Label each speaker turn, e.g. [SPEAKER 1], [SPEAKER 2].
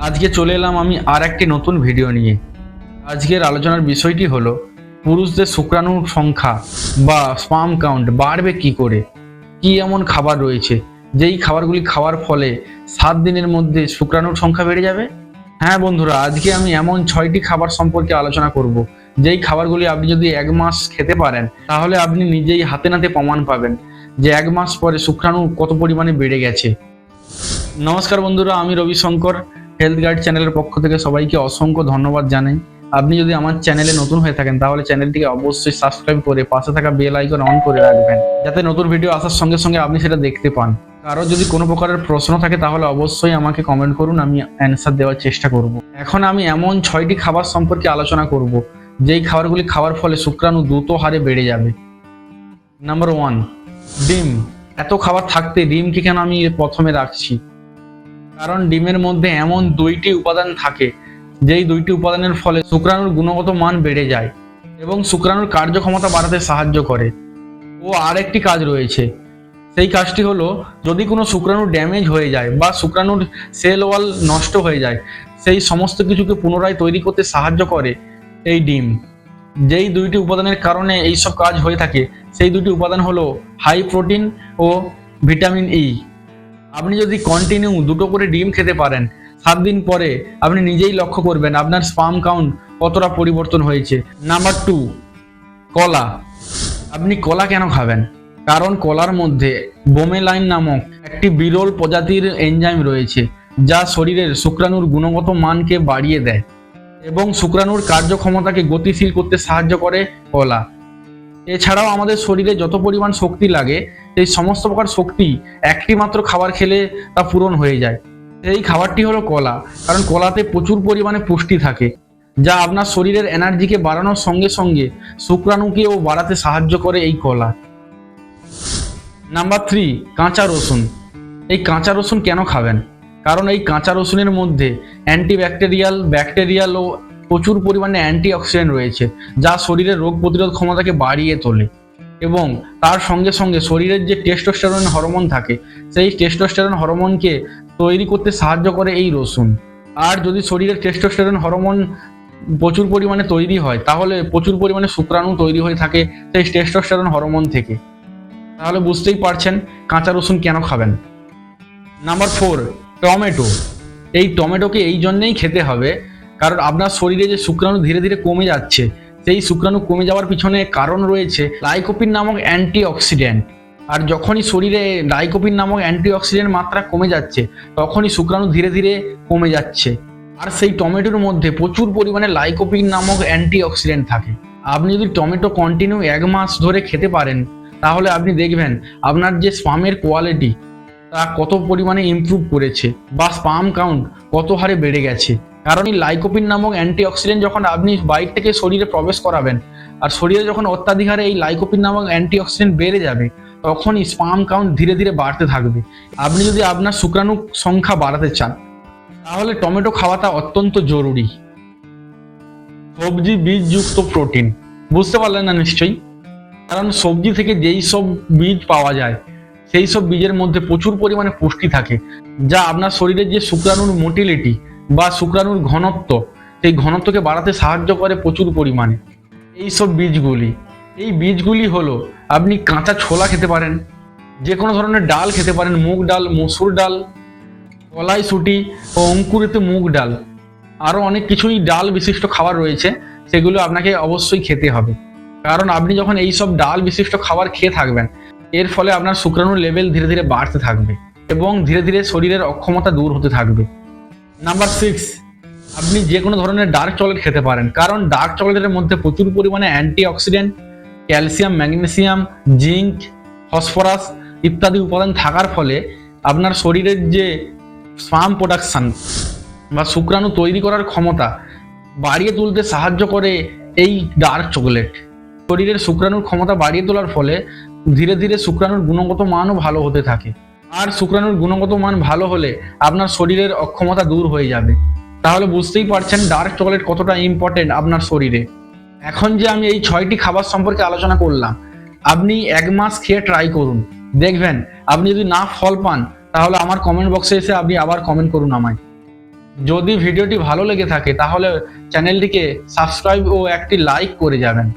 [SPEAKER 1] আজকে চলে এলাম আমি আর একটি নতুন ভিডিও নিয়ে। আজকের আলোচনার বিষয়টি হলো, পুরুষদের শুক্রাণুর সংখ্যা বা স্পাম কাউন্ট বাড়বে কি করে? কি এমন খাবার রয়েছে? যেই খাবারগুলি খাওয়ার ফলে সাত দিনের মধ্যে শুক্রাণুর সংখ্যা বেড়ে যাবে? হ্যাঁ বন্ধুরা, আজকে আমি এমন ছয়টি খাবার সম্পর্কে আলোচনা করব। যেই খাবারগুলি আপনি যদি এক মাস খেতে পারেন, তাহলে আপনি নিজেই হাতে নাতে প্রমাণ পাবেন যে এক মাস পরে শুক্রাণু কত পরিমাণে বেড়ে গেছে। নমস্কার বন্ধুরা, আমি রবিশঙ্কর। হেলথ গার্ড চ্যানেলের পক্ষ থেকে সবাইকে অসংখ্য ধন্যবাদ জানাই। আপনি যদি আমার চ্যানেলে নতুন হয়ে থাকেন, তাহলে চ্যানেলটিকে অবশ্যই সাবস্ক্রাইব করে পাশে থাকা বেল আইকন অন করে রাখবেন, যাতে নতুন ভিডিও আসার সঙ্গে সঙ্গে আপনি সেটা দেখতে পান। কারও যদি কোনো প্রকারের প্রশ্ন থাকে, তাহলে অবশ্যই আমাকে কমেন্ট করুন, আমি অ্যান্সার দেওয়ার চেষ্টা করব। এখন আমি এমন ছয়টি খাবার সম্পর্কে আলোচনা করব, যেই খাবারগুলি খাওয়ার ফলে শুক্রাণু দ্রুত হারে বেড়ে যাবে। নাম্বার ওয়ান ডিম। এত খাবার থাকতে ডিমকে কেন আমি প্রথমে রাখছি? কারণ ডিমের মধ্যে এমন দুইটি উপাদান থাকে, যেই দুইটি উপাদানের ফলে শুক্রাণুর গুণগত মান বেড়ে যায় এবং শুক্রাণুর কার্যক্ষমতা বাড়াতে সাহায্য করে। ও আরেকটি কাজ রয়েছে, সেই কাজটি হলো, যদি কোনো শুক্রাণু ড্যামেজ হয়ে যায় বা শুক্রাণুর সেল ওয়াল নষ্ট হয়ে যায়, সেই সমস্ত কিছুকে পুনরায় তৈরি করতে সাহায্য করে এই ডিম। যেই দুইটি উপাদানের কারণে এই সব কাজ হয়ে থাকে, সেই দুটি উপাদান হলো হাই প্রোটিন ও ভিটামিন ই। আপনি যদি কন্টিনিউ দুটো করে ডিম খেতে পারেন, সাত দিন পরে আপনি নিজেই লক্ষ্য করবেন আপনার স্পাম কাউন্ট কতটা পরিবর্তন হয়েছে। নাম্বার টু কলা। আপনি কলা কেন খাবেন? কারণ কলার মধ্যে বোমেলাইন নামক একটি বিরল প্রজাতির এনজাইম রয়েছে, যা শরীরের শুক্রাণুর গুণগত মানকে বাড়িয়ে দেয় এবং শুক্রাণুর কার্যক্ষমতাকে গতিশীল করতে সাহায্য করে কলা। এছাড়াও আমাদের শরীরে যত পরিমাণ শক্তি লাগে, সেই সমস্ত প্রকার শক্তি একটি মাত্র খাবার খেলে তা পূরণ হয়ে যায়। এই খাবারটি হলো কলা, কারণ কলাতে প্রচুর পরিমাণে পুষ্টি থাকে, যা আপনার শরীরের এনার্জিকে বাড়ানোর সঙ্গে সঙ্গে শুক্রাণুকেও বাড়াতে সাহায্য করে এই কলা। নাম্বার থ্রি, কাঁচা রসুন। এই কাঁচা রসুন কেন খাবেন? কারণ এই কাঁচা রসুনের মধ্যে অ্যান্টিব্যাকটেরিয়াল, ব্যাকটেরিয়াল ও প্রচুর পরিমাণে অ্যান্টিঅক্সিডেন্ট রয়েছে, যা শরীরের রোগ প্রতিরোধ ক্ষমতাকে বাড়িয়ে তোলে। এবং তার সঙ্গে সঙ্গে শরীরের যে টেস্টোস্টেরন হরমোন থাকে, সেই টেস্টোস্টেরন হরমোনকে তৈরি করতে সাহায্য করে এই রসুন। আর যদি শরীরের টেস্টোস্টেরন হরমোন প্রচুর পরিমাণে তৈরি হয়, তাহলে প্রচুর পরিমাণে শুক্রাণু তৈরি হয়ে থাকে সেই টেস্টোস্টেরন হরমোন থেকে। তাহলে বুঝতেই পারছেন কাঁচা রসুন কেন খাবেন। Number four tomato. এই টমেটোকে এই জন্যেই খেতে হবে কারণ আপনার শরীরে যে শুক্রাণু ধীরে ধীরে কমে যাচ্ছে, সেই শুক্রাণু কমে যাওয়ার পিছনে কারণ রয়েছে লাইকোপিন নামক অ্যান্টি অক্সিডেন্ট আর যখনই শরীরে লাইকোপিন নামক অ্যান্টি অক্সিডেন্ট মাত্রা কমে যাচ্ছে, তখনই শুক্রাণু ধীরে ধীরে কমে যাচ্ছে। আর সেই টমেটোর মধ্যে প্রচুর পরিমাণে লাইকোপিন নামক অ্যান্টি অক্সিডেন্ট থাকে। আপনি যদি টমেটো কন্টিনিউ এক মাস ধরে খেতে পারেন, তাহলে আপনি দেখবেন আপনার যে স্পামের কোয়ালিটি তা কত পরিমাণে ইমপ্রুভ করেছে বা স্পাম কাউন্ট কত হারে বেড়ে গেছে। কারণ এই লাইকোপিন নামক অ্যান্টিঅক্সিডেন্ট যখন আপনি বাইর থেকে শরীরে প্রবেশ করাবেন, আর শরীরে যখন অত্যাধিক হারে এই লাইকোপিন নামক অ্যান্টিঅক্সিডেন্ট বেড়ে যাবে তখনই স্পাম কাউন্ট ধীরে ধীরে বাড়তে থাকবে। আপনি যদি আপনার শুক্রাণু সংখ্যা বাড়াতে চান, তাহলে টমেটো খাওয়াটা অত্যন্ত জরুরি। সবজি বীজযুক্ত প্রোটিন। বুঝতে পারলেন না নিশ্চয়ই? কারণ সবজি থেকে যেই সব বীজ পাওয়া যায়, সেই সব বীজের মধ্যে প্রচুর পরিমাণে পুষ্টি থাকে, যা আপনার শরীরের যে শুক্রাণুর মোটিলিটি বা শুক্রাণুর ঘনত্ব, সেই ঘনত্বকে বাড়াতে সাহায্য করে প্রচুর পরিমাণে। এই সব বীজগুলি, এই বীজগুলি হলো, আপনি কাঁচা ছোলা খেতে পারেন যে কোনো ধরনের ডাল খেতে পারেন, মুগ ডাল, মসুর ডাল কলাইশুটি ও অঙ্কুরিত মুগ ডাল। আরও অনেক কিছুই ডাল বিশিষ্ট খাবার রয়েছে, সেগুলো আপনাকে অবশ্যই খেতে হবে। কারণ আপনি যখন এই সব ডাল বিশিষ্ট খাবার খেয়ে থাকবেন, এর ফলে আপনার শুক্রাণুর লেভেল ধীরে ধীরে বাড়তে থাকবে এবং ধীরে ধীরে শরীরের অক্ষমতা দূর হতে থাকবে। নাম্বার সিক্স আপনি যে কোনো ধরনের ডার্ক চকলেট খেতে পারেন। কারণ ডার্ক চকলেটের মধ্যে প্রচুর পরিমাণে antioxidant calcium magnesium zinc phosphorus ইত্যাদি উপাদান থাকার ফলে আপনার শরীরের যে স্পাম প্রোডাকশন বা শুক্রাণু তৈরি করার ক্ষমতা বাড়িয়ে তুলতে সাহায্য করে এই ডার্ক চকলেট শরীরের শুক্রাণুর ক্ষমতা বাড়িয়ে তোলার ফলে ধীরে ধীরে শুক্রাণুর গুণগত মানও ভালো হতে থাকে। আর শুক্রাণুর গুণগত মান ভালো হলে আপনার শরীরের অক্ষমতা দূর হয়ে যাবে। তাহলে বুঝতেই পারছেন ডার্ক চকলেট কতটা ইম্পর্টেন্ট আপনার শরীরে। এখন যে আমি এই ছয়টি খাবার সম্পর্কে আলোচনা করলাম, আপনি এক মাস খেয়ে ট্রাই করুন। দেখবেন, আপনি যদি না ফল পান, তাহলে আমার কমেন্ট বক্সে এসে আপনি আবার কমেন্ট করুন আমায়। যদি ভিডিওটি ভালো লেগে থাকে, তাহলে চ্যানেলটিকে সাবস্ক্রাইব ও একটি লাইক করে যাবেন।